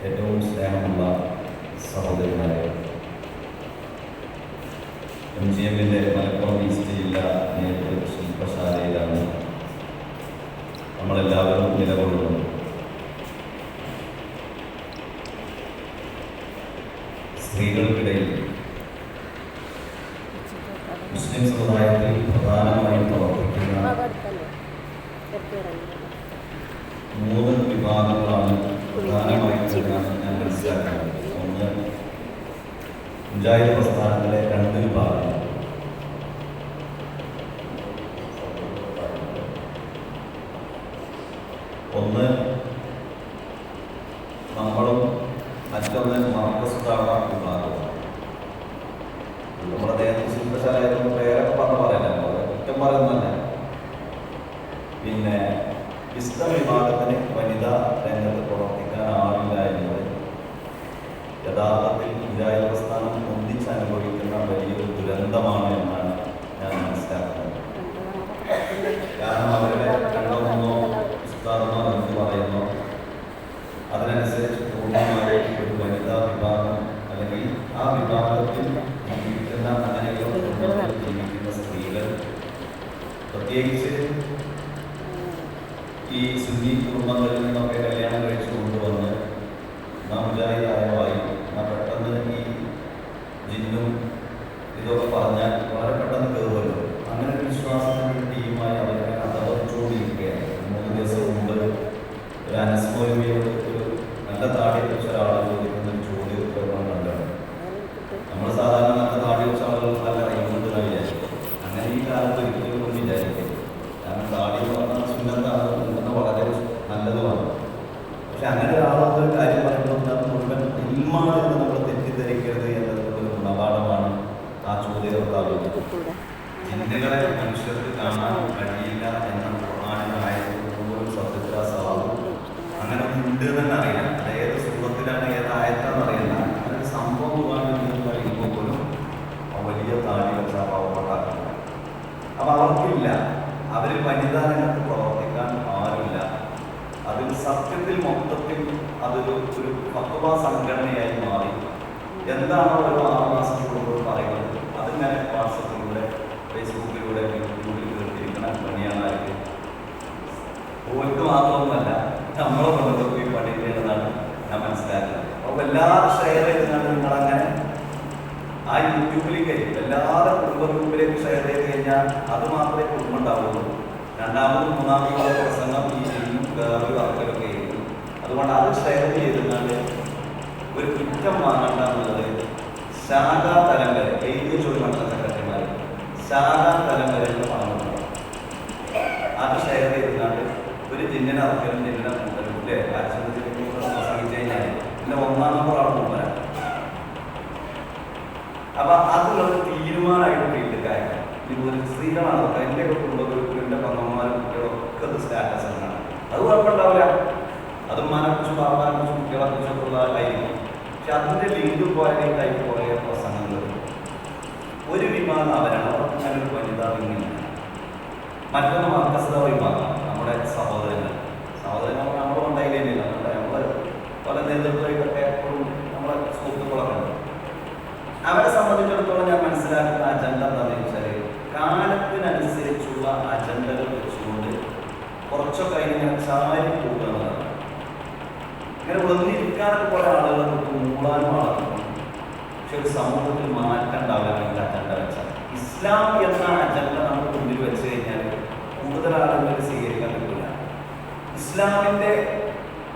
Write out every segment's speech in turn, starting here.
ഏറ്റവും സ്നേഹമുള്ള സഹോദരന്മാരെ. എം ജി എമ്മിന്റെ മലപ്പുറം ഈസ്റ്റ് ജില്ലാ നേതൃത്വ ശില്പശാലയിലാണ് നമ്മളെല്ലാവരും നിലകൊള്ളുന്നത് സ്ത്രീകൾക്കിടയിൽ മുസ്ലിം സമുദായത്തിൽ പ്രധാനമായും പ്രവർത്തിക്കുന്ന മൂന്ന് വിഭാഗങ്ങളാണ് പ്രധാനമായിട്ടും ഞാൻ മനസ്സിലാക്കുന്നത് ഒന്ന് മുജാഹിദ് പ്രസ്ഥാനത്തിലെ രണ്ട് വിഭാഗങ്ങൾ ഒന്ന് നമ്മളും മറ്റൊന്ന് മാർക്കസ് താഴ വിഭാഗവും നമ്മുടെ നേതൃ ശില്പശാലയായിരുന്നു പേരൊക്കെ പറഞ്ഞ പറയാനല്ലോ കുറ്റം പറയുന്നതല്ല? പിന്നെ ഇസ്ലാം വിഭാഗത്തിന് വനിതാ രംഗത്ത് പ്രവർത്തിക്കാനാവില്ല എന്നത് യഥാർത്ഥത്തിൽ മുജാഹിദ് പ്രസ്ഥാനം ഒന്നിച്ചനുഭവിക്കുന്ന വലിയൊരു ദുരന്തമാണ് ഈ സുന്നി കുടുംബങ്ങളിൽ നിന്നൊക്കെ രണ്ടാമതും മൂന്നാമതും പ്രസംഗം ഈ ചെയ്യും വേറൊരു വർക്കൊക്കെ ആയിരുന്നു. അതുകൊണ്ട് അത് ഷെയർ ചെയ്തിരുന്നാൽ ഒരു കുറ്റം വാങ്ങണ്ട എന്നുള്ളത് ശാഖാ തലം വരെ ചോദ്യം മണ്ഡല സെക്രട്ടറിമാർ ശാഖാ തലം വരെ എന്ന് പറഞ്ഞിട്ടുണ്ട്. അത് ഷെയർ ചെയ്തുകൊണ്ട് ഒരു ജിന്നിനെ ഇറക്കലും ജിന്നിനെ കഴിഞ്ഞാൽ പിന്നെ ഒന്നാം നമ്പർ ആണ് മുമ്പരാ അപ്പൊ അതിലുള്ള തീരുമാനമായിട്ട് ഇത് ഒരു സ്ത്രീകളാണ്. എന്റെ കുടുംബ ഗ്രൂപ്പിന്റെ കുട്ടികളും ഒക്കെ അത് സ്റ്റാറ്റസ് ആണ്. അത് കുഴപ്പമുണ്ടാവില്ല. അത് മനക്കുറിച്ച് പാപ്പാനെ കുറിച്ച് കുട്ടികളെ കുറിച്ചൊക്കെ ഉള്ളതായിരിക്കും പക്ഷെ അതിന്റെ ലിങ്ക് പോലെയായി കുറേ പ്രസംഗങ്ങൾ ഒരു വിഭാഗം അവരാണ് ഞാനൊരു വനിതാ വിങ്ങില്ല മറ്റൊന്ന് മർക്കസത വിമാനം നമ്മുടെ സഹോദരങ്ങൾ സഹോദരങ്ങൾ നമ്മൾ ഉണ്ടായില്ലേനില്ല നമ്മുടെ നമ്മൾ പല നേതൃത്വമായിട്ടൊക്കെ എപ്പോഴും നമ്മളെ സുഹൃത്തുക്കളൊക്കെ അവരെ സംബന്ധിച്ചിടത്തോളം ഞാൻ മനസ്സിലാക്കുന്ന അജണ്ട കാലത്തിനനുസരിച്ചുള്ള അജണ്ടകൾ വെച്ചുകൊണ്ട് കുറച്ചൊക്കെ അതിനെ ചാരി പോകുക എന്നുള്ളതാണ് ഇങ്ങനെ വന്നിരിക്കാനൊക്കെ കുറേ ആളുകൾ മൂടാനും ആളുകളും പക്ഷെ ഒരു സമൂഹത്തിൽ മാറ്റം ഉണ്ടാവില്ല അജണ്ട വെച്ചാൽ ഇസ്ലാം എന്ന അജണ്ട നമ്മൾ മുന്നിൽ വെച്ച് കഴിഞ്ഞാൽ കൂടുതൽ ആളുകൾ സ്വീകരിക്കാൻ പറ്റില്ല. ഇസ്ലാമിന്റെ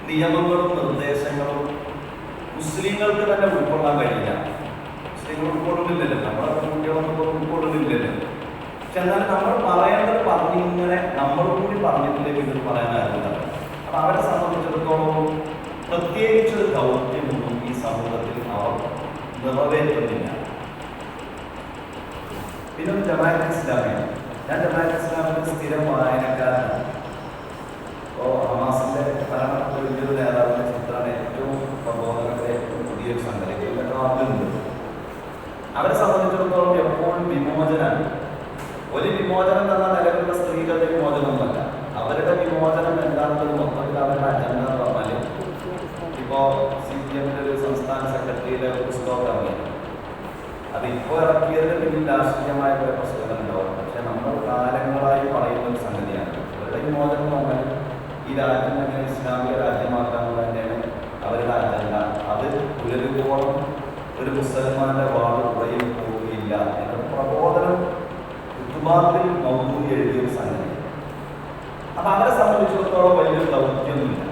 നിയമങ്ങളും നിർദ്ദേശങ്ങളും മുസ്ലിങ്ങൾക്ക് തന്നെ ഉൾക്കൊള്ളാൻ കഴിയില്ല. മുസ്ലിങ്ങൾ ഉൾക്കൊള്ളുന്നില്ലല്ലോ. നമ്മുടെ കുട്ടികളൊന്നും ഉൾക്കൊള്ളുന്നില്ലല്ലോ പക്ഷെ നമ്മൾ പറയേണ്ടത് പറഞ്ഞിങ്ങനെ നമ്മൾ കൂടി പറഞ്ഞിട്ടില്ലേ വീട്ടിൽ പറയാനാവില്ല അപ്പം അവരെ സംബന്ധിച്ചിടത്തോളം പ്രത്യേകിച്ചൊരു ദൗത്യമൊന്നും ഈ സമൂഹത്തിൽ അവർ നിറവേറ്റുന്നില്ല. പിന്നെ ജമാഅത്ത് ഇസ്ലാമിയാണ്. ഞാൻ ജമാഅത്ത് ഇസ്ലാമിന്റെ സ്ഥിരം വായനക്കാരനാണ്. അപ്പോൾ ഹമാസിന്റെ ഭരണ വലിയൊരു നേതാവിന്റെ ചിത്രമാണ് ഏറ്റവും പ്രബോധനത്തെ ഏറ്റവും പുതിയൊരു സംഘടന ഇതിലൊക്കെ അവരെ സംബന്ധിച്ചിടത്തോളം എപ്പോഴും വിമോചനാണ്. ഒരു വിമോചനം തന്ന നിലവിലുള്ള സ്ത്രീകളുടെ വിമോചനമൊന്നുമല്ല. അവരുടെ വിമോചനം എന്താണെന്ന് മൊത്തത്തിൽ അവരുടെ അജണ്ട എന്ന് പറഞ്ഞാൽ ഇപ്പൊ ഇപ്പോൾ സി പി എമ്മിന്റെ ഒരു സംസ്ഥാന സെക്രട്ടറിയുടെ പുസ്തകം ഇറങ്ങി ഇപ്പോ ഇറക്കിയതിന് പിന്നിൽ രാഷ്ട്രീയമായ കുറെ പ്രശ്നങ്ങൾ ഉണ്ടാവും. പക്ഷെ നമ്മൾ കാലങ്ങളായി പറയുന്ന ഒരു സംഗതിയാണ്. അവരുടെ വിമോചനം നോക്കാൻ ഈ രാജ്യം എങ്ങനെ ഇസ്ലാമിക രാജ്യമാക്കാനുള്ള തന്നെയാണ് അവരുടെ അജണ്ട അത് പുലരുവോളം ഒരു മുസൽമാന്റെ വാട് കുറയും പോവുകയില്ല. എന്ന പ്രബോധനം കുത്തുബാത്തിൽ മൗദൂദി എഴുതിയ ഒരു സംഗതി അപ്പൊ അവരെ സംബന്ധിച്ചിടത്തോളം വലിയൊരു ദൗത്യമൊന്നുമില്ല.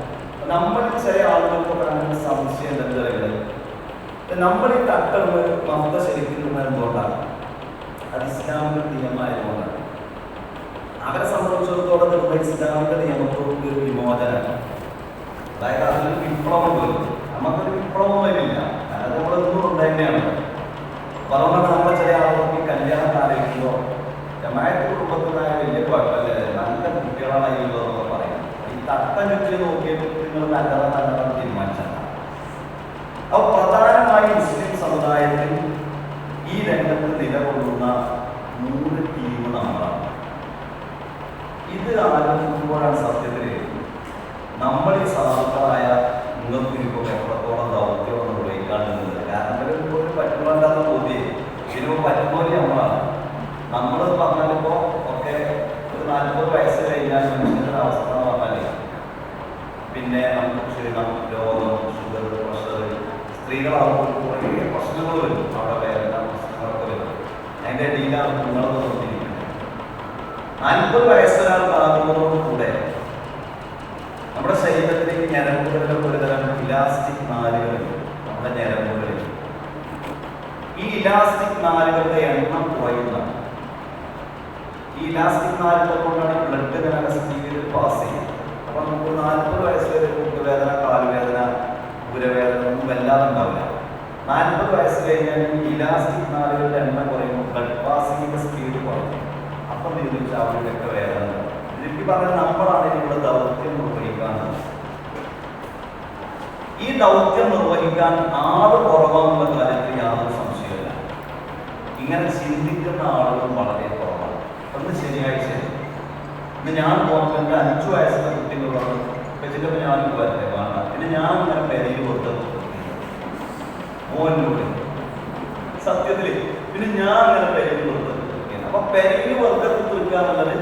നമ്മൾ ചില ആളുകൾക്കൊക്കെ അങ്ങനെ സംശയം എന്താ പറയുന്നത് നമ്മൾ ഈ തട്ടവ് മമത ശരിക്കും എന്തുകൊണ്ടാണ്? അത് ഇസ്ലാമിക നിയമമായതുകൊണ്ടാണ്. അവരെ സംബന്ധിച്ചിടത്തോളം നമ്മൾ ഇസ്ലാമിക നിയമത്തോട് ഒരു വിമോചനമാണ്. അതായത് അതിൽ വിപ്ലവം വരും നമുക്കൊരു വിപ്ലവം വരില്ല അതായത് നമ്മളെന്തുകൊണ്ട് ഉണ്ടായിരുന്നെയാണ് dalam കുറേ പ്രശ്നങ്ങൾ വരും അവിടെ വേദന പ്രശ്നങ്ങളൊക്കെ വരും അതിന്റെ ഇടയിലാണ് നിങ്ങളൊക്കെ നോക്കിയിരിക്കുന്നത്. നാൽപ്പത് വയസ്സൊരാൾക്കാകുന്നതോട് കൂടെ നമ്മുടെ ശരീരത്തിലേക്ക് ഞരമ്പുകളിൽ ഒരുതരം ഇലാസ്റ്റിക് നാലുകൾ നമ്മുടെ ഞരമ്പുകളിൽ ഈ ഇലാസ്റ്റിക് നാലുകളുടെ എണ്ണം കുറയുന്നതാണ് ഈ ഇലാസ്റ്റിക് നാലുകൾ കൊണ്ടാണ് ബ്ലഡ് സ്പീഡിൽ പാസ് ചെയ്യുന്നത്. അപ്പൊ നമുക്ക് നാൽപ്പത് വയസ്സ് വരെ മുട്ടുവേദന കാലുവേദന ഉരവേദന ഒന്നും വല്ലാതെ ഉണ്ടാവില്ല. നാൽപ്പത് വയസ്സ് കഴിഞ്ഞാൽ ഇലാസ്റ്റിക് നാളുകളുടെ എണ്ണം കുറയുമ്പോൾ ബ്ലഡ് പാസിംഗിന്റെ സ്പീഡ് കുറയും. അപ്പം ഇത് അവരുടെയൊക്കെ വേദന. എനിക്ക് പറഞ്ഞാൽ നമ്മളാണ് ഇതിനുള്ള ദൗത്യം നിർവഹിക്കാനുള്ളത് ഈ ദൗത്യം നിർവഹിക്കാൻ ആൾ കുറവാകുന്ന കാര്യത്തിൽ യാതൊരു സംശയമില്ല ഇങ്ങനെ ചിന്തിക്കുന്ന ആളുകൾ വളരെ കുറവാണ്. ഒന്ന് ശനിയാഴ്ച ഇന്ന് ഞാൻ പോകുമ്പോൾ എന്റെ അഞ്ചു വയസ്സുള്ള കുട്ടികളോട് വെച്ചിട്ട് ഞാൻ വരട്ടെ വേണ്ട. പിന്നെ ഞാൻ ഇങ്ങനെ പെരയിൽ കൊടുത്തത് മോനോട് സത്യത്തിൽ പിന്നെ ഞാൻ അങ്ങനെ പെരയിൽ കൊടുത്തത് അപ്പൊ പെരയിൽ വെറുതെ തീർക്കുക എന്നുള്ളത്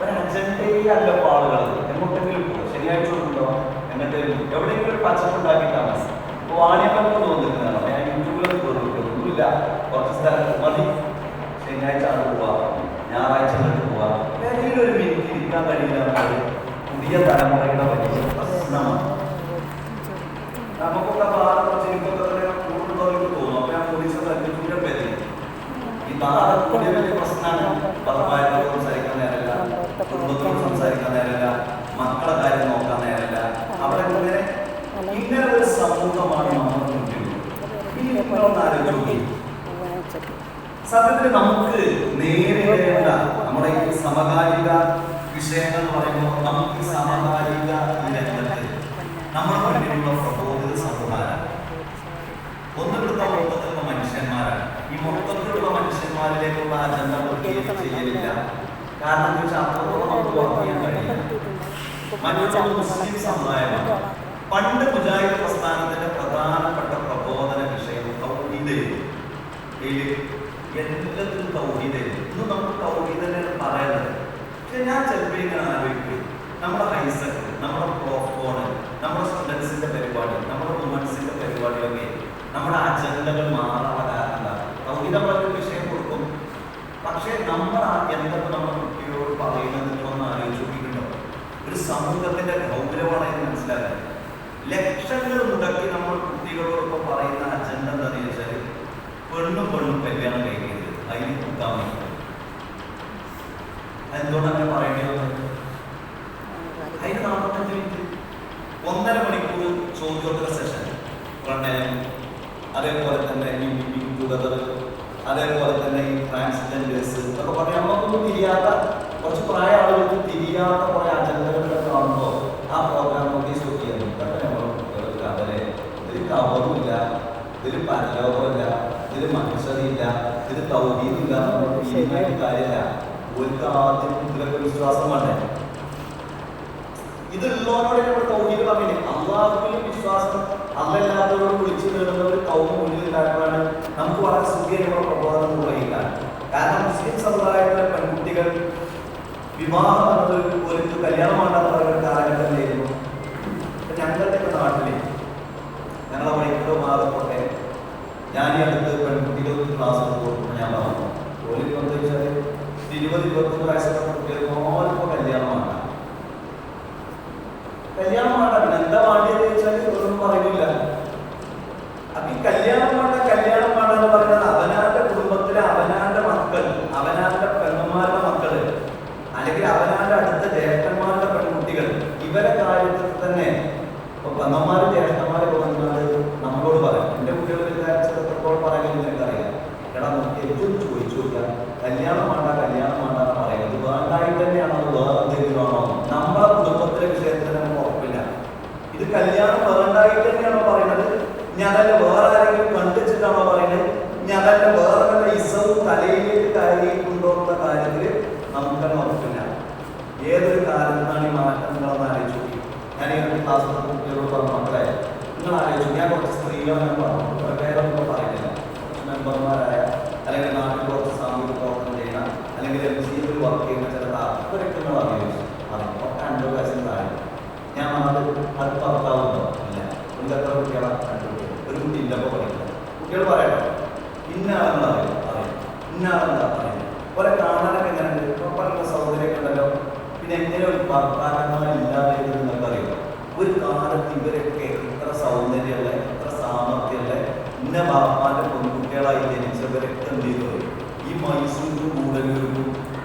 ഒരു അജണ്ടയിൽ അല്ല പാളുകൾ എങ്ങോട്ടെങ്കിലും പോകും ശനിയാഴ്ച ഉണ്ടോ? എന്നിട്ട് എവിടെയെങ്കിലും ഒരു പച്ചപ്പുണ്ടാക്കിയിട്ടാണ് ഇപ്പൊ വാണിയപ്പനൊക്കെ തോന്നിക്കുന്നതാണ് ഞാൻ യൂട്യൂബിലൊക്കെ ഒന്നുമില്ല. കുറച്ച് സ്ഥലത്ത് മതി. ശനിയാഴ്ച ആണ് പോവാ. ഞായറാഴ്ച കണ്ടു പോവാ. പെരയിൽ ഒരു മിനിറ്റ് ഇരിക്കാൻ കഴിയില്ല പുതിയ തലമുറയുടെ വലിയ പ്രശ്നമാണ്. നമുക്കൊക്കെ ഭാരത കുറച്ച് എനിക്കൊക്കെ തന്നെ കൂടുതലുള്ളവർക്ക് തോന്നും അപ്പൊ ഞാൻ പോലീസ് സർട്ടിഫിക്കറ്റ് പേര് ഈ ഭാരത വലിയ വലിയ പ്രശ്നമാണ് ഭർത്താവിനോട് സംസാരിക്കാൻ നേരമില്ല കുടുംബത്തോട് സംസാരിക്കാൻ നേരമില്ല മക്കളെ കാര്യം നോക്കാൻ നേരമില്ല അവിടെ ഇങ്ങനെ ഇങ്ങനെ ഒരു സമൂഹമാണ് നമ്മുടെ മുന്നിലുള്ളത് ഇനി നിങ്ങളൊന്ന് ആലോചിച്ച് നോക്കി സത്യത്തിൽ നമുക്ക് നേരിടേണ്ട നമ്മുടെ ഈ സമകാലിക വിഷയങ്ങൾ എന്ന് പറയുമ്പോൾ നമുക്ക് സമകാലിക രംഗത്ത് നമ്മുടെ മുന്നിലുള്ള പ്രബോധിത സമുദായം ഒന്നിവിടുത്തെ മൊത്തത്തിലുള്ള മനുഷ്യന്മാരാണ്. ഈ മൊത്തത്തിലുള്ള മനുഷ്യന്മാരിലേക്കുള്ള അജണ്ട വർക്ക് ചെയ്യലില്ല. കാരണം എന്താ വെച്ചാൽ അത്രത്തോളം നമുക്ക് വർക്ക് ചെയ്യാൻ കഴിയില്ല. മറ്റൊരു മുസ്ലിം സമുദായമാണ് പണ്ട് മുജാഹിദ് പ്രസ്ഥാനത്തിന്റെ പ്രധാനപ്പെട്ട പ്രബോധന വിഷയം തൗഹീദായിരുന്നു. ഇതിൽ എല്ലാത്തിലും തൗഹീദായിരുന്നു. ഇന്ന് നമുക്ക് തൗഹീദ് തന്നെയാണ് പറയുന്നത് പക്ഷെ ഞാൻ ചിലപ്പോൾ ഇങ്ങനെ ആലോചിക്കും നമ്മുടെ ഹൈസക്ക് നമ്മുടെ പ്രോഫോണ് നമ്മുടെ സ്റ്റുഡൻസിന്റെ പരിപാടി നമ്മുടെ വുമൻസിന്റെ പരിപാടിയൊക്കെ നമ്മുടെ അജണ്ടകൾ മാറാനുള്ള കാരണം എന്താ വിഷയം കൊടുക്കും. പക്ഷേ നമ്മൾ എന്തൊക്കെ നമ്മുടെ കുട്ടികളോട് പറയുന്നത് നിങ്ങളൊന്ന് ആലോചിച്ച് ഒരു സമൂഹത്തിന്റെ ഗൗരവമാണ് എന്ന് മനസ്സിലാക്കുന്നത് ലക്ഷങ്ങൾ മുടക്കി നമ്മൾ കുട്ടികളോടൊപ്പം പറയുന്ന അജണ്ട എന്താണെന്ന് വെച്ചാൽ പെണ്ണും പെണ്ണും കല്യാണം കഴിക്കരുത്. അതിന് കുത്താൻ വേണ്ടി എന്തുകൊണ്ട് പറയേണ്ടത്? അതിന് നാൽപ്പത്തഞ്ച് മിനിറ്റ്. ഒന്നര മണിക്കൂർ ചോദ്യോത്തര സെഷൻ പ്രണയം അതേപോലെ തന്നെ ഈ ടുഗദർ അതേപോലെ തന്നെ ഈ ട്രാൻസ്ജെൻഡേഴ്സ് എന്നൊക്കെ പറഞ്ഞാൽ നമുക്കൊന്നും തിരിയാത്ത കുറച്ച് പ്രായ ആളുകൾക്ക് തിരിയാത്ത കുറെ അജണ്ടകളൊക്കെ കാണുമ്പോൾ ആ പ്രോഗ്രാം നോക്കി ശ്രദ്ധിക്കുന്നു അവരെ ഇതിൽ കവറുമില്ല ഇതിൽ പരലോകമില്ല ഇതിൽ മനുഷ്യരില്ല ഇതിൽ തൗഹീദില്ല ശരിയായിട്ട് കാര്യമില്ല. ഒരു ആദ്യം ഇതിലൊക്കെ വിശ്വാസം വേണ്ടേ? ഇതുള്ളവരോട് കൗതിയിൽ പറഞ്ഞില്ലേ? അള്ളാഹുവിൽ വിശ്വാസം അന്നല്ലാത്തവരോട് വിളിച്ചു നേടുന്ന ഒരു കൗമുല്യ ഉണ്ടാക്കാനാണ് നമുക്ക് വളരെ സുഖകരമായ പ്രബോധനം എന്ന് പറയില്ല കാരണം മുസ്ലിം സമുദായത്തിലെ പെൺകുട്ടികൾ വിവാഹം എന്നത് ഒരു അത് വേറെ എന്തെങ്കിലും ആണോ നമ്മളെ കുടുംബത്തിലെ വിഷയത്തിന് നമുക്ക് ഉറപ്പില്ല. ഇത് കല്യാണം വേണ്ടായിട്ട് തന്നെയാണോ പറയുന്നത്? ഞതല്ല വേറെ ആരെങ്കിലും കണ്ടിച്ചിട്ടാണോ പറയുന്നത്? ഞതല്ല വേറെ വല്ല ഇസവും തലയിലേക്ക് കയറിയിട്ടുണ്ടോ എന്ന കാര്യത്തിൽ നമുക്കന്നെ ഉറപ്പില്ല. ഏതൊരു കാലത്താണ് ഈ മാറ്റങ്ങളെന്ന് ആലോചിച്ചു ഞാൻ ഈ ഒരു ക്ലാസ്സിൽ കുട്ടികളോട് പറഞ്ഞു മക്കളെ നിങ്ങൾ ആലോചിച്ചു ഞാൻ കുറച്ച് സ്ത്രീകളെ പറഞ്ഞു. അവരുടെ പേരൊന്നും പറയുന്നില്ല. മെമ്പർമാരായ അല്ലെങ്കിൽ നാട്ടിൽ കുറച്ച് സാമൂഹിക പ്രവർത്തനം ചെയ്യുന്ന അല്ലെങ്കിൽ എം സി ഒരു വർക്ക് ചെയ്യുന്ന ചില അവരൊക്കെ നിങ്ങൾ ആലോചിച്ചു പറഞ്ഞു ഒക്കെ അൻപത് വയസ്സിന് താഴെ ഞാൻ അത് അത് ഭർത്താവുണ്ടോ ഇല്ല. ഒരു എത്ര കുട്ടികളെ? കണ്ടുപിടിക്കും ഒരു കുട്ടി ഇല്ലപ്പോൾ പഠിക്കുന്നത് കുട്ടികൾ പറയണം ഇന്ന ആളെന്താ പറയും പറയും ഇന്ന കുറെ കാണാനൊക്കെ എങ്ങനെയുണ്ട്? പറയുന്ന സൗകര്യമൊക്കെ ഉണ്ടല്ലോ പിന്നെ എങ്ങനെ ഒരു ഭർത്താക്കന്മാരില്ലാതെ നിങ്ങൾക്കറിയോ ഒരു കാലത്ത് ഇവരൊക്കെ ഇത്ര സൗന്ദര്യമുള്ള ഇത്ര സാമർഥ്യമുള്ള ഇന്ന ബാപ്പാന്റെ പെൺകുട്ടികളായി ജനിച്ചവരൊക്കെ എന്ത് ചെയ്തു ഈ മൈസൂരും കൂടലൂരും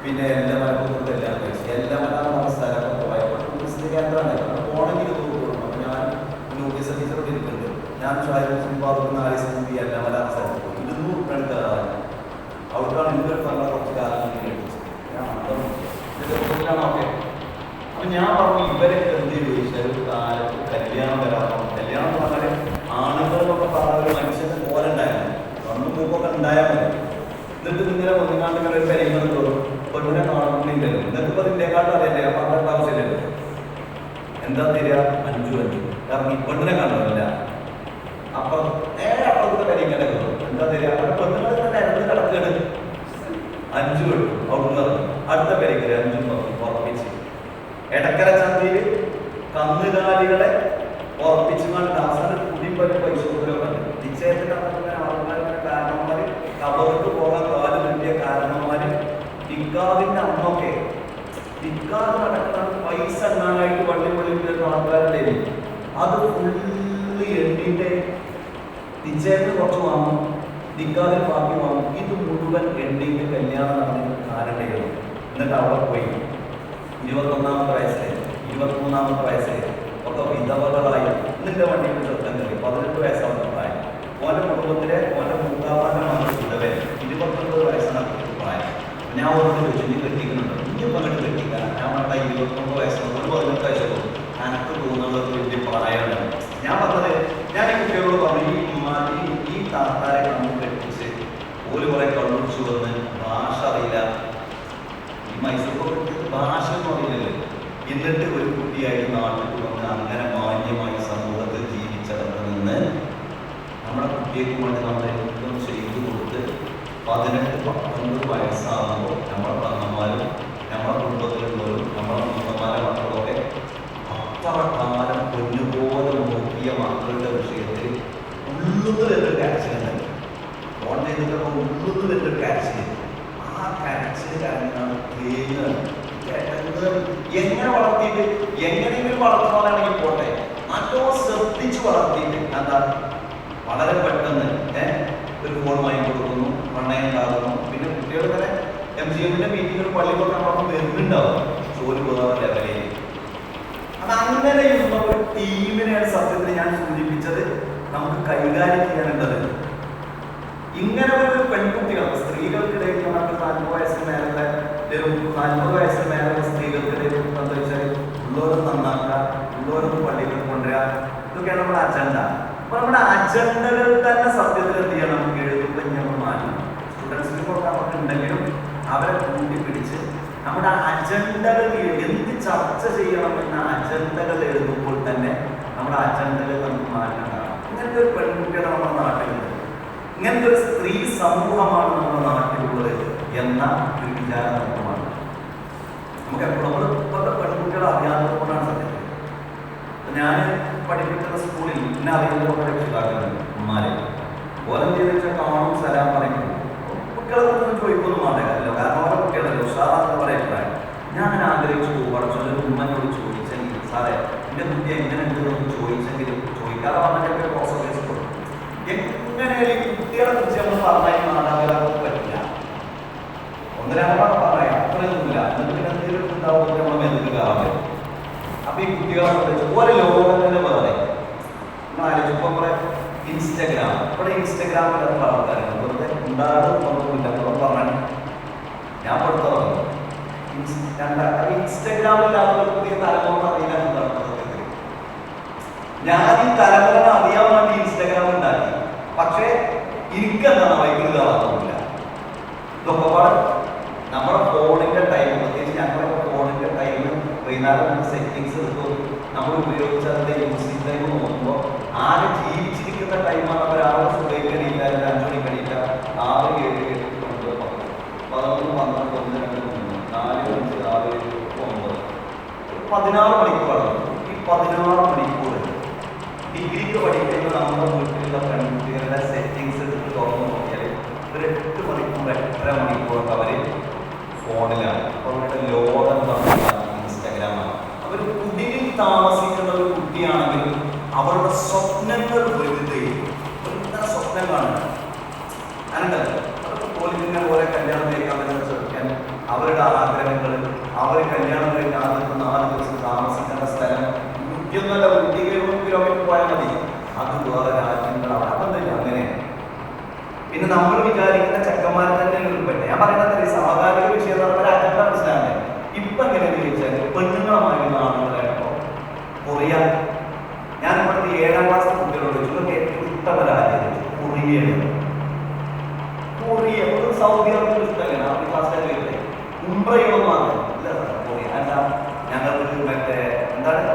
പിന്നെ എല്ലാ മലപ്പുറത്തും എല്ലാം കഴിച്ചു എല്ലാ മലയാളം സ്ഥലമൊക്കെ പോയപ്പോൾ ടൂറിസ്റ്റ് കേന്ദ്രമാണ് അവിടെ പോകണമെങ്കിൽ തോന്നുള്ളൂ അപ്പൊ ഞാൻ നോട്ടീസ് ടീച്ചറോട് ഇരിക്കുന്നുണ്ട് ഞാൻ ഷാഹിബ് ബാബു നാല് സ്ഥിതി എല്ലാ മലയാളം സ്ഥലത്ത് പോയി ഇരുന്നൂറ് രൂപയാണ് കയറാൻ അവിടേക്കാണ് ഇന്നൊരു പറഞ്ഞ കുറച്ച് കാലം ഞാൻ അന്തം ഇതിലാണോ ഓക്കെ അപ്പൊ ഞാൻ പറഞ്ഞു ഇവരൊക്കെ എന്ത് ചെയ്തു ചോദിച്ചാൽ ഒരു കാലത്ത് കല്യാണം വരാമോ കല്യാണം എന്ന് പറഞ്ഞാൽ ആണുങ്ങളെന്നൊക്കെ പറഞ്ഞ ഒരു മനുഷ്യന്റെ പോലെ ഉണ്ടായിരുന്നു അന്ന് മൂപ്പൊക്കെ ഉണ്ടായാൽ മതി എന്നിട്ട് ഇങ്ങനെ ഒന്നിനാണ്ട് ഇങ്ങനെ ഒരു പെരുങ്ങൾ തോന്നും പെണ്ണിനെ കാണുന്നില്ലല്ലോ എന്നിട്ട് ഇപ്പൊ ഇതിന്റെക്കാട്ടും അറിയില്ലേ എന്താ തരിക? അഞ്ചു അഞ്ചു. കാരണം ഈ പെണ്ണിനെ കണ്ടതല്ല അപ്പൊ നേരെ അപ്പുറത്തെ കരിക്കട്ടെ എന്താ തരിക അവിടെ പെണ്ണുങ്ങൾ തന്നെ ഇറങ്ങി കിടക്കുകയാണ് അഞ്ചു കിട്ടും അവിടുന്ന് ഇറങ്ങി അടുത്ത കരിക്കൽ അഞ്ചും പത്തും ഉറപ്പിച്ച് എടക്കര ചന്തയിൽ കന്നുകാലികളെ ഉറപ്പിച്ചുകൊണ്ട് അവസാനം കുടിപ്പറ്റി പൈസ കൊടുക്കലൊക്കെ ഉണ്ട് നിശ്ചയത്തിന് അങ്ങനെ ആൾക്കാരുടെ കാരണന്മാര് കബർക്ക് പോകാൻ കാൽ കിട്ടിയ കാരണന്മാര് ഇക്കാവിന്റെ അമ്മൊക്കെ ഇക്കാവ് നടക്കുന്ന പൈസ എണ്ണാനായിട്ട് വള്ളി വിളിക്കുന്ന ആൾക്കാരുടെ അത് ഫുള്ള് എണ്ണിന്റെ നിശ്ചയത്തിന് കുറച്ച് വാങ്ങും നിക്കാതിന് ബാക്കി വാങ്ങും ഇത് മുഴുവൻ എണ്ണിന്റെ കല്യാണം നടന്നിട്ട് കാരണയാണ് എന്നിട്ട് അവിടെ പോയി. ഇരുപത്തൊന്നാമത്തെ വയസ്സിൽ ഇരുപത്തിമൂന്നാമത്തെ വയസ്സിൽ ഒക്കെ വിധവകളായി എന്നിട്ട് വണ്ടിയിൽ ചെറുക്കം കയറി പതിനെട്ട് വയസ്സാവുന്ന പ്രായം. ഓന്റെ കുടുംബത്തിലെ ഓന്റെ മൂത്താപ്പാന്റെ മകൾ വിധവ. ഇരുപത്തൊൻപത് വയസ്സാണ് പ്രായം. ഞാൻ ഓർമ്മ ചോദിച്ചു നീ കെട്ടിക്കുന്നുണ്ട്? ഇനി പങ്കിട്ട് കെട്ടിക്കാൻ ഞാൻ വേണ്ട ഇരുപത്തൊമ്പത് വയസ്സുള്ള ഒരു പതിനെട്ട് വയസ്സുള്ളൂ എനിക്ക് തോന്നുന്നത് വലിയ പ്രായമാണ്. ഞാൻ പറഞ്ഞത് ഞാൻ ഈ കുട്ടികളോട് പറഞ്ഞു ഈ ഉമ്മാ- ഈ താത്താരെ കണ്ണു കെട്ടിച്ച് ഒരു കുറെ കണ്ണുടിച്ചു വന്ന് ഭാഷ അറിയില്ല ഈ മൈസൂർ ഭാഷ അറിയില്ലല്ലോ എന്നിട്ട് ഒരു കുട്ടിയായി നാട്ടിൽ വന്ന് അങ്ങനെ മാന്യമായി സമൂഹത്തിൽ ജീവിച്ചടന്ന് നിന്ന് നമ്മുടെ കുട്ടിയേക്ക് വേണ്ടി നമ്മൾ യുദ്ധം ചെയ്തു കൊടുത്ത് പതിനെട്ട് പത്തൊൻപത് വയസ്സാകുമ്പോൾ നമ്മുടെ പന്നന്മാരും നമ്മുടെ കുടുംബത്തിലുള്ളവരും നമ്മുടെ മുന്നമാരെ മക്കളൊക്കെ അത്ര കാലം പൊന്നുപോലെ നോക്കിയ മക്കളുടെ വിഷയത്തിൽ ഉള്ളുന്നു എന്നൊരു ഫോൺ ചെയ്തിട്ടൊക്കെ ഉള്ളുന്നു എന്നൊരു കരച്ചിൽ ആ കരച്ചിൽ കാരണമാണ് തേങ്ങുന്നത് എങ്ങനെ വളർത്തിയിട്ട് എങ്ങനെയെങ്കിലും വളർത്തുവാനാണെങ്കിൽ പോട്ടെ. നല്ലോണം ശ്രദ്ധിച്ച് വളർത്തിയിട്ട് എന്താ വളരെ പെട്ടെന്ന് ഒരു ഫോൺ വാങ്ങി കൊടുക്കുന്നു പണ്ണയം ഉണ്ടാകുന്നു പിന്നെ കുട്ടികൾ തന്നെ എം സി എമ്മിന്റെ മീറ്റിംഗിൽ പള്ളിക്കൊക്കെ നമ്മളൊക്കെ വരുന്നുണ്ടാവും. ജോലി പോകാൻ ലെവലിൽ അത് അങ്ങനെ ഒരു ടീമിനെയാണ് സത്യത്തിൽ ഞാൻ സൂചിപ്പിച്ചത് നമുക്ക് കൈകാര്യം ചെയ്യാനുള്ളത്. ഇങ്ങനെ ഒരു പെൺകുട്ടികൾ സ്ത്രീകൾക്കിടയിൽ നമുക്ക് വയസ്സിന് മേലുള്ള ഒരു നാൽപ്പത് വയസ്സിന് മേലുള്ള സ്ത്രീകൾക്കിടയിൽ എന്താ വെച്ചാൽ ഉള്ളവരും നന്നാക്കുക ഉള്ളവരും പള്ളികൾ കൊണ്ടുവരിക ഇതൊക്കെയാണ് നമ്മുടെ അജണ്ട അപ്പൊ നമ്മുടെ അജണ്ടകൾ തന്നെ സത്യത്തിൽ എന്ത് ചെയ്യണം എഴുതുമ്പോൾ നമ്മൾ മാറ്റണം സ്റ്റുഡൻസിന് നമുക്ക് ഉണ്ടെങ്കിലും അവരെ കൂട്ടി പിടിച്ച് നമ്മുടെ അജണ്ടകൾ എന്ത് ചർച്ച ചെയ്യണം എന്ന അജണ്ടകൾ എഴുതുമ്പോൾ തന്നെ നമ്മുടെ അജണ്ടകൾ നമുക്ക് മാറ്റേണ്ടതാണ് ഇങ്ങനത്തെ ഒരു പെൺകുട്ടികൾ നമ്മുടെ നാട്ടിലുണ്ട്. ഇങ്ങനത്തെ ഒരു സ്ത്രീ സമൂഹമാണ് നമ്മുടെ നാട്ടിലുള്ളത് എന്ന ഒരു വിചാരം നമുക്കുമാണ് നമുക്ക് എപ്പോഴും നമ്മൾ ഇപ്പോഴത്തെ പെൺകുട്ടികളെ അറിയാത്തത് കൊണ്ടാണ് സത്യം. ഞാൻ പഠിപ്പിക്കുന്ന സ്കൂളിൽ എന്നെ അറിയുന്ന കുറേ രക്ഷിതാക്കളുണ്ട് ഉമ്മാരെ ഓരോ ചെയ്ത് വെച്ചാൽ കാണും സലാം പറയും കുട്ടികളൊന്നും ചോദിക്കൊന്നും വേണ്ടല്ലോ കാരണം ഓരോ കുട്ടികളല്ലേ ഉഷാറാന്ന് പറയണ്ടായി ഞാൻ അങ്ങനെ ആഗ്രഹിച്ചു പഠിച്ചൊരു ഉമ്മനോട് ചോദിച്ചെങ്കിൽ സാറേ എന്റെ കുട്ടി എങ്ങനെ ഉണ്ടെന്ന് ചോദിച്ചെങ്കിലും ചോദിക്കാതെ പറഞ്ഞൊക്കെ പ്രോസസ് കൊടുക്കും എങ്ങനെയാലും ഈ കുട്ടികളെ കുറിച്ച് നമ്മൾ പറഞ്ഞാൽ മാതാപിതാക്കൾക്ക് പറ്റില്ല ഒന്ന് രണ്ടെണ്ണം പറയാം അത്രയൊന്നുമില്ല എന്നിട്ട് പിന്നെ എന്തെങ്കിലും ഉണ്ടാവും നമ്മൾ മെതുക്ക് കയറാൻ അപ്പൊ ഈ കുട്ടികളെ കുറിച്ച് ഒരു ലോകത്തിന്റെ വേറെ ആലോചിച്ചപ്പോ നമ്മുടെ ഇൻസ്റ്റഗ്രാം ഇവിടെ ഇൻസ്റ്റഗ്രാമിൽ എത്ര ആൾക്കാരുണ്ട് വെറുതെ ഉണ്ടാകും ഒന്നുമില്ല അപ്പൊ പറഞ്ഞു ഞാൻ പഠിത്ത പറഞ്ഞു ഇൻസ്റ്റഗ്രാമില്ലാത്ത ഒരു പുതിയ തലമുറ അറിയില്ല എന്താണ് സത്യത്തിൽ. ഞാൻ ഈ തലമുറ അറിയാൻ വേണ്ടി ഇൻസ്റ്റാഗ്രാം ഉണ്ടാക്കി. പക്ഷേ വൈകുന്നേരം ആവാത്തൊന്നുമില്ല ഇതൊക്കെ നമ്മുടെ ഫോണിന്റെ ടൈം പ്രത്യേകിച്ച് ഞങ്ങളുടെ ഫോണിന്റെ ടൈം വൈകുന്നേരം സെറ്റിങ്സ് എടുത്തു. നമ്മൾ ഉപയോഗിച്ച അതിന്റെ യൂസിംഗ് ടൈം നോക്കുമ്പോൾ ആകെ ജീവിച്ചിരിക്കുന്ന ടൈമാണ് ഒരാളെ സുഖിക്കണില്ല ഒരു അഞ്ചു മണിക്കണില്ല ആറ് ഏഴ് എട്ട് ഒമ്പത് പത്ത്. പതിനൊന്ന് പന്ത്രണ്ട് ഒന്ന് രണ്ട് മൂന്ന് നാല് അഞ്ച് ആറ് ഏഴ് ഒമ്പത്. പതിനാറ് മണിക്കൂറാണ്. ഈ പതിനാറ് മണിക്കൂർ ഡിഗ്രിക്ക് പഠിക്കുന്ന നമ്മുടെ വീട്ടിലുള്ള പെൺകുട്ടികളുടെ സെറ്റിങ്സ് എടുത്ത് തുറന്നു നോക്കിയാൽ ഒരു എട്ട് മണിക്കൂർ എട്ടര മണിക്കൂറൊക്കെ അവർ ഫോണിലാണ്. അവരുടെ ലോകം ഇൻസ്റ്റാഗ്രാമാണ് അവർ കുടിയിൽ താമസിക്കുന്ന ഒരു കുട്ടിയാണെങ്കിലും അവരുടെ നമ്മൾ വിചാരിക്കുന്ന ചെക്കന്മാർ തന്നെ ഉൾപ്പെട്ട് ഞാൻ പറയുന്നത് സമകാലിക വിഷയം പറഞ്ഞാൽ അജണ്ട മനസ്സിലാണ് ഇപ്പൊ എങ്ങനെ ചോദിച്ചാൽ പെണ്ണുങ്ങളുമായിരുന്ന ആളുകളായിട്ടോ കൊറിയ ഞാൻ ഇവിടുത്തെ ഏഴാം ക്ലാസ് കുട്ടികളോട് ചോദിച്ചു "നിങ്ങൾക്ക് ഏറ്റവും ഇഷ്ടമുള്ള രാജ്യം കൊറിയയാണ്. കൊറിയ ഒരു സൗദി അറേബ്യ ഇഷ്ടമല്ല? ആ ക്ലാസ്സിലെ ഉംബ്രയൊന്നും ഇല്ല കൊറിയ എന്താ ഞങ്ങൾക്ക് മറ്റേ എന്താണ്?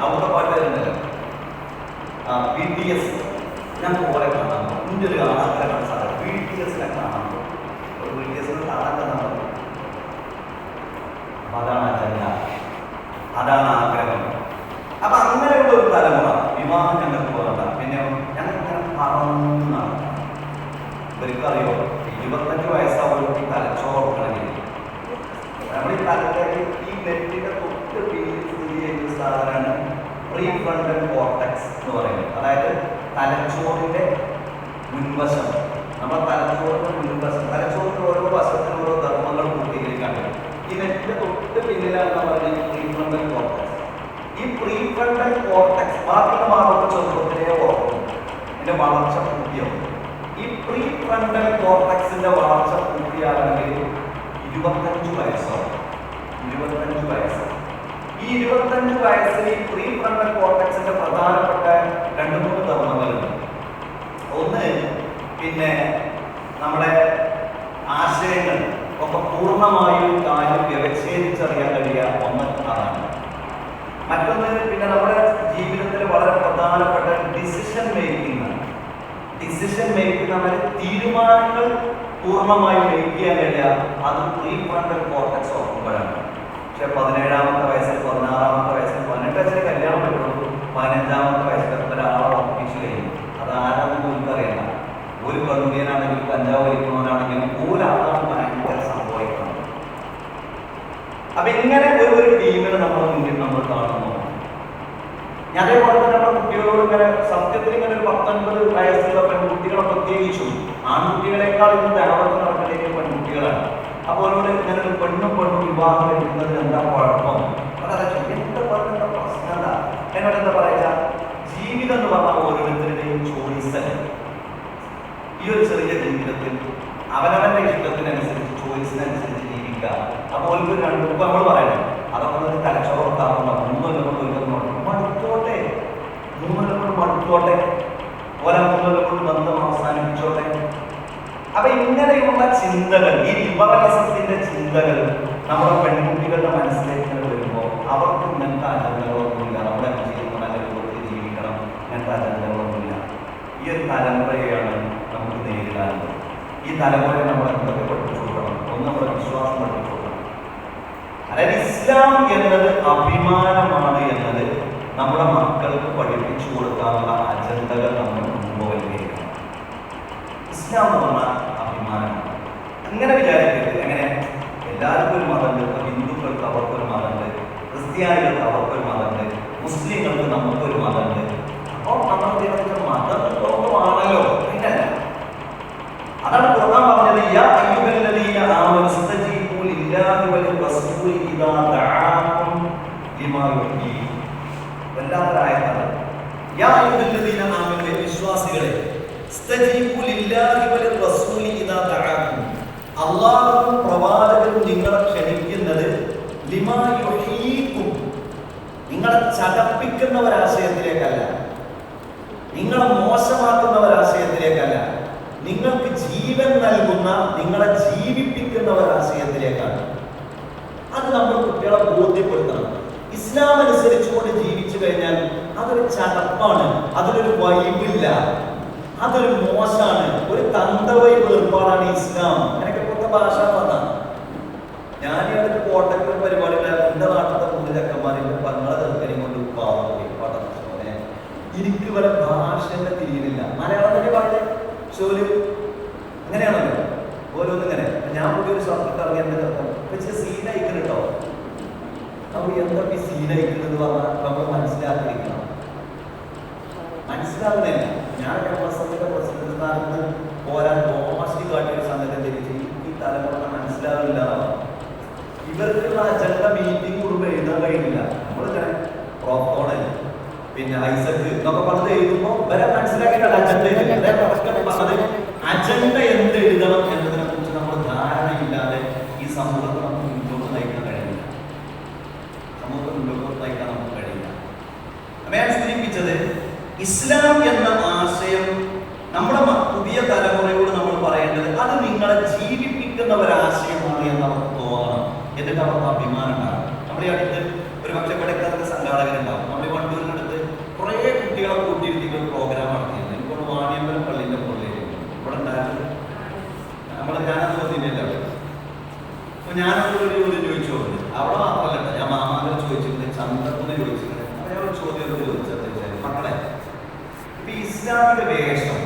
അവിടുത്തെ പാട്ട് ആ ബി ടി എസ് ഞാൻ പോലെ കാണാം. എന്റെ ഒരു ആഗ്രഹമാണ് സാറേ ബി ടി എസിനെ കാണാൻ ഒരു ബി ടി എസിനെ കാണാൻ കാണാൻ അപ്പൊ അതാണ് അജണ്ട അതാണ് ആഗ്രഹം അപ്പൊ അങ്ങനെയുള്ള ഒരു തലമുറ വിവാഹം ഞങ്ങൾക്ക് പോകണ്ട പിന്നെ ഞങ്ങൾക്ക് ഇങ്ങനെ പറന്ന് നടക്കാം ഇവർക്കറിയോ ഇരുപത്തഞ്ച് വയസ്സാവുമ്പോൾ ഈ തലച്ചോറക്കണമെങ്കിൽ നമ്മുടെ ഈ തലത്തേക്ക് ഈ നെറ്റിന്റെ തൊട്ട് പിന്നിൽ സ്ഥിതി ചെയ്യുന്ന സാധനമാണ് പ്രീ ഫ്രണ്ടൽ കോർട്ടക്സ് എന്ന് അതായത് തലച്ചോറിന്റെ മുൻവശം. നമ്മൾ തലച്ചോറിന്റെ മുൻവശം. തലച്ചോറിന്റെ ഓരോ വശത്തിന് ഓരോ ധർമ്മങ്ങൾ പൂർത്തീകരിക്കാൻ കഴിയും നെറ്റിന്റെ തൊട്ട് പിന്നിലാണ് പറയുന്നത് പ്രീഫ്രണ്ടൽ കോർട്ടക്സ് ഈ പ്രീഫ്രണ്ടൽ കോർട്ടക്സ് ബാക്കിയുള്ള ഭാഗത്ത് ചെറുപ്പത്തിലേ ഓർക്കും വളർച്ച പൂർത്തിയാവും. ഈ പ്രീഫ്രണ്ടൽ കോർട്ടക്സിന്റെ വളർച്ച പൂർത്തിയാകണമെങ്കിൽ ഇരുപത്തഞ്ച് വയസ്സാവും. ഇരുപത്തഞ്ച് വയസ്സ്. ഈ ഇരുപത്തഞ്ച് വയസ്സിൽ ഈ പ്രീ ഫ്രണ്ടൽ കോർട്ടക്സിന്റെ പ്രധാനപ്പെട്ട രണ്ട് മൂന്ന് ധർമ്മങ്ങളുണ്ട് ഒന്ന് പിന്നെ നമ്മുടെ ആശയങ്ങൾ ഒക്കെ പൂർണമായും കാര്യം വ്യവച്ഛേദിച്ചറിയാൻ കഴിയുക ഒന്ന് അതാണ്. മറ്റൊന്ന് പിന്നെ നമ്മുടെ ജീവിതത്തിൽ വളരെ പ്രധാനപ്പെട്ട ഡിസിഷൻ മേക്കിംഗ് ആണ്. ഡിസിഷൻ മേക്കിംഗ് നമ്മൾ തീരുമാനങ്ങൾ പൂർണമായി മേക്ക് ചെയ്യാൻ കഴിയുക. അത് പ്രീ ഫ്രണ്ടൽ കോർട്ടക്സ് ഓർക്കുമ്പോഴാണ്. പക്ഷെ പതിനേഴാമത്തെ വയസ്സിൽ പതിനാറാമത്തെ വയസ്സിൽ പതിനെട്ട് വയസ്സിൽ കല്യാണം പറ്റുള്ളൂ പതിനഞ്ചാമത്തെ വയസ്സിൽ ഒരാളെ ഉറപ്പിച്ചു കഴിയും അത് ആരാണെന്ന് നമുക്കറിയില്ല ഒരു പെൺകുട്ടിയനാണെങ്കിലും കഞ്ചാവ് വലിക്കുന്നവനാണെങ്കിലും ഒരാളാണ് ഭയങ്കര സംഭവിക്കുന്നത് അപ്പൊ ഇങ്ങനെ ഒരു ഒരു ടീമിനെ നമ്മുടെ മുന്നിൽ നമ്മൾ കാണുന്നു ഞാൻ അതേപോലെ തന്നെ നമ്മുടെ കുട്ടികളോട് ഇങ്ങനെ സത്യത്തിൽ ഇങ്ങനെ ഒരു പത്തൊൻപത് വയസ്സുള്ള പെൺകുട്ടികളെ പ്രത്യേകിച്ചും ആൺകുട്ടികളെക്കാൾ ഇന്ന് ദേവത്തിൽ നടക്കുന്ന പെൺകുട്ടികളാണ് അപ്പോൾ അവരോട് പെണ്ണും പെണ്ണും വിവാഹം കഴിക്കുന്നതിന് എന്താ കുഴപ്പം അതാ എന്താ പറഞ്ഞ പ്രശ്നം എന്താ എന്നോട് എന്താ പറയാ ജീവിതം എന്ന് പറഞ്ഞാൽ ഓരോരുത്തരുടെയും ചോയ്സ് ഈ ഒരു ചെറിയ ജീവിതത്തിൽ അവനവന്റെ ഇഷ്ടത്തിനനുസരിച്ച് ചോയ്സിനനുസരിച്ച് ജീവിക്കുക അപ്പോൾ രണ്ട് ഇപ്പൊ നമ്മൾ പറയണം അതൊക്കെ ഒരു തലച്ചോറത്താവുന്ന മൂന്നൊല്ലം കൊണ്ട് ഒരു മടുത്തോട്ടെ മൂന്നൊല്ലം കൊണ്ട് മടുത്തോട്ടെ ഓരോ മൂന്നൊല്ലം കൊണ്ട് ബന്ധം അവസാനിപ്പിച്ചോട്ടെ അപ്പൊ ഇങ്ങനെയുള്ള ചിന്തകൾ ഈ ലിബറലിസത്തിന്റെ ചിന്തകൾ നമ്മുടെ പെൺകുട്ടികളുടെ മനസ്സിലേക്ക് വരുമ്പോൾ അവർക്ക് ഇങ്ങനത്തെ അജണ്ടകളൊന്നുമില്ല നമ്മുടെ നല്ല രൂപത്തിൽ ജീവിക്കണം. ഇങ്ങനത്തെ അജണ്ടകളൊന്നുമില്ല ഈ ഒരു തലമുറയാണ് നമുക്ക് നേരിടാനുള്ളത്. ഈ തലമുറയെ നമ്മൾ എന്തൊക്കെ പഠിപ്പിച്ചു ഒന്ന് നമ്മുടെ വിശ്വാസം പഠിപ്പിച്ചു അതായത് ഇസ്ലാം എന്നത് അഭിമാനമാണ് എന്നത് നമ്മുടെ മക്കൾക്ക് പഠിപ്പിച്ചു കൊടുക്കാനുള്ള അജണ്ടകൾ നമ്മൾ മുമ്പ് ഇസ്ലാം എന്ന് പറഞ്ഞാൽ അങ്ങനെ വിചാരിക്കരുത്. എങ്ങനെ എല്ലാവർക്കും ഒരു മതമുണ്ട് ഇപ്പൊ ഹിന്ദുക്കൾക്ക് അവർക്കൊരു മതമുണ്ട് ക്രിസ്ത്യാനികൾക്ക് അവർക്കൊരു മതമുണ്ട് മുസ്ലിങ്ങൾക്ക് നമുക്കൊരു മതമുണ്ട്. അപ്പോൾ നമ്മൾ ഇതിനൊക്കെ മതം ലോകമാണല്ലോ. പിന്നല്ല. അതാണ് ഖുർആൻ പറഞ്ഞത് യാ അയ്യുഹല്ലദീന ആമനു ഇസ്തജീബു ലില്ലാഹി വൽ റസൂലി ഇദാ ദഅാകും ലിമാ യുഹ്യീകും വല്ലാത്തൊരു ആയത്താണ് യാ അയ്യുഹല്ലദീന ആമനു വിശ്വാസികളെ അല്ലാഹുവും പ്രവാചകനും നിങ്ങളെ ക്ഷണിക്കുന്നത് നിങ്ങളെ ചടപ്പിക്കുന്ന ഒരാശയത്തിലേക്കല്ല നിങ്ങളെ മോശമാക്കുന്ന ഒരാശയത്തിലേക്കല്ല നിങ്ങൾക്ക് ജീവൻ നൽകുന്ന നിങ്ങളെ ജീവിപ്പിക്കുന്ന ഒരാശയത്തിലേക്കാണ് അത് നമ്മൾ കുട്ടികളെ ബോധ്യപ്പെടുത്തണം. ഇസ്ലാം അനുസരിച്ചുകൊണ്ട് ജീവിച്ചു കഴിഞ്ഞാൽ അതൊരു ചടപ്പാണ് അതിലൊരു വൈബില്ല അതൊരു മോശമാണ്. ഒരു തന്തവൈ വേർപാടാണ് ഇസ്ലാം. എനിക്ക് പുറത്തെ ഭാഷ വന്ന. ഞാൻ അടുത്ത് കോട്ടക്കൽ പരിപാടികളായ എന്റെ നാട്ടിലത്തെ മൂന്ന് ചക്കന്മാരിന്റെ പങ്ങളെ തെർക്കനെയും കൊണ്ട് പടച്ചോനെ എനിക്ക് വല്ല ഭാഷന്റെ തിരിയുന്നില്ല മലയാളം തന്നെ പാട്ട് ചോലി. അങ്ങനെയാണല്ലോ. ഓരോന്നും ഇങ്ങനെ. ഞാൻ പുതിയൊരു ഷോപ്പിട്ട് ഇറങ്ങി എന്റെ ചെറുപ്പം പക്ഷേ സീൻ അയക്കണം കേട്ടോ അപ്പൊ എന്തൊക്കെ സീൻ അയക്കുന്നത് പറഞ്ഞാൽ നമ്മൾ മനസ്സിലാക്കിയിരിക്കണം. മനസ്സിലാവുന്നില്ല. ഞാൻ പ്രസംഗത്തിന്റെ പ്രസിഡന്റ് സ്ഥാനത്ത് പോരാൻ തോമസ് കാട്ടിയ സംഗതി തിരിച്ച് ഈ തലമുറ മനസ്സിലാവില്ല. ഇവർക്കുള്ള അജണ്ട മീറ്റിംഗ് കുറിപ്പ് എഴുതാൻ കഴിയില്ല നമ്മളിങ്ങനെ പ്രോപ്പോണൻ പിന്നെ ഐസക് എന്നൊക്കെ പറഞ്ഞത് എഴുതുമ്പോൾ വരെ മനസ്സിലാക്കിയിട്ടല്ല അജണ്ട പറഞ്ഞത് അജണ്ട എന്ത് എഴുതണം എന്നതിനെ കുറിച്ച് നമ്മൾ ധാരണയില്ലാതെ ഈ സമൂഹത്തെ നമുക്ക് മുന്നോട്ട് നയിക്കാൻ കഴിയില്ല. സമൂഹത്തെ മുന്നോട്ട് നയിക്കാൻ നമുക്ക് കഴിയില്ല. ഞാൻ സൂചിപ്പിച്ചത് ഇസ്ലാം എന്ന ആശയം നമ്മുടെ പുതിയ തലമുറയോട് നമ്മൾ പറയേണ്ടത് അത് നിങ്ങളെ ജീവിപ്പിക്കുന്ന ഒരാശയമാണ് എന്ന് അവർക്ക് തോന്നണം. എന്നിട്ട് അവർക്ക് അഭിമാനം ഉണ്ടാകും നമ്മൾ ഈ അടുത്ത് ഒരു പക്ഷേ പഠിക്കാത്ത സംഘാടകരുണ്ടാവും. വണ്ടൂരിന്റെ വണ്ടൂരിനടുത്ത് കുറേ കുട്ടികളെ കൂട്ടിയിരുത്തി ഒരു പ്രോഗ്രാം നടത്തിയിരുന്നു. എനിക്കൊണ്ട് വാണിയമ്പലം പള്ളിന്റെ പുള്ളിയിൽ ഇവിടെ ഉണ്ടായിരുന്നു. നമ്മൾ ഞാനത് ചോദ്യമില്ല അപ്പൊ ഞാനൊരു ഒരു ചോദ്യം ചോദിച്ചു. അവിടെ മാത്രമല്ല ഞാൻ മാമാനെ ചോദിച്ചിട്ടുണ്ട് ചന്ദ്രത്തിന് ചോദിച്ചിട്ടുണ്ട്. ഞാൻ ചോദ്യം ചോദിച്ചത് മക്കളെ ഇസ്ലാമിക വേഷം.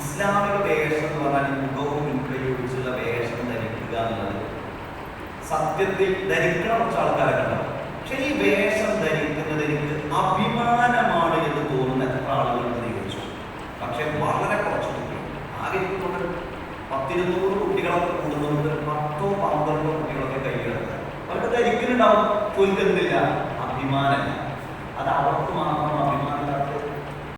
ഇസ്ലാമിക വേഷം എന്ന് പറഞ്ഞാൽ മുഖവും ഉപയോഗിച്ചുള്ള വേഷം ധരിക്കുക എന്നുള്ളത്. സത്യത്തിൽ ധരിക്കണ കുറച്ച് ആൾക്കാരൊക്കെ ഉണ്ടാവും പക്ഷെ ഈ വേഷം ധരിക്കുന്നത് എനിക്ക് അഭിമാനമാണ് എന്ന് തോന്നുന്ന എത്ര ആളുകൾ ധരിച്ചു പക്ഷെ വളരെ കുറച്ച് ആകെ എനിക്കുണ്ട് പത്തിരുന്നൂറ് കുട്ടികളൊക്കെ കൂടുന്നുണ്ട് പത്തോ പന്ത്രണ്ടോ കുട്ടികളൊക്കെ കൈകിടക്കുക അവർക്ക് ധരിക്കുന്നുണ്ടാവും. ചോദിക്കുന്നില്ല. അഭിമാനമില്ല അത് അവർക്ക് മാത്രം അഭിമാനമില്ലാത്ത